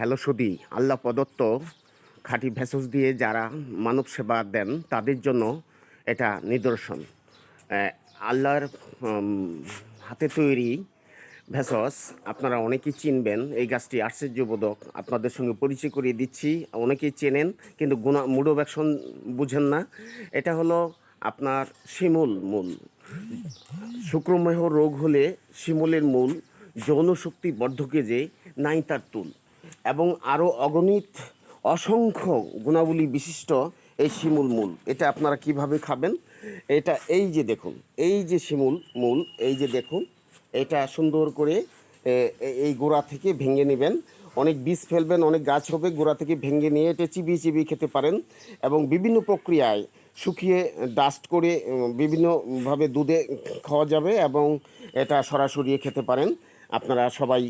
Hello সুদি, আল্লাহ প্রদত্ত খাঁটি ভেষজ দিয়ে যারা মানব সেবা দেন, তাদের জন্য এটা নিদর্শন। আল্লাহর হাতে তৈরি ভেষজ, আপনারা অনেকেই চিনবেন, এই গাছটি আশ্চর্যবোধক। আপনাদের সঙ্গে পরিচয় করিয়ে দিচ্ছি, অনেকেই চেনেন, কিন্তু গুণা মুডো ভ্যাকশন বুঝেন না। এটা হলো আপনার শিমুল মূল। শুক্রমেহ রোগ হলে শিমুলের মূল যৌন শক্তি বর্ধকে যে নাই তার তুল। এবং আরও অগণিত অসংখ্য গুণাবলী বিশিষ্ট এই শিমুল মূল। এটা আপনারা কীভাবে খাবেন? এটা এই যে দেখুন, এই যে শিমুল মূল, এই যে দেখুন, এটা সুন্দর করে এই গোড়া থেকে ভেঙে নেবেন। অনেক বীজ ফেলবেন, অনেক গাছ হবে, গোড়া থেকে ভেঙে নিয়ে এটা চিবিয়ে চিবিয়ে খেতে পারেন এবং বিভিন্ন প্রক্রিয়ায় শুকিয়ে ডাস্ট করে বিভিন্নভাবে দুধে খাওয়া যাবে এবং এটা সরাসরি খেতে পারেন। আপনারা সবাই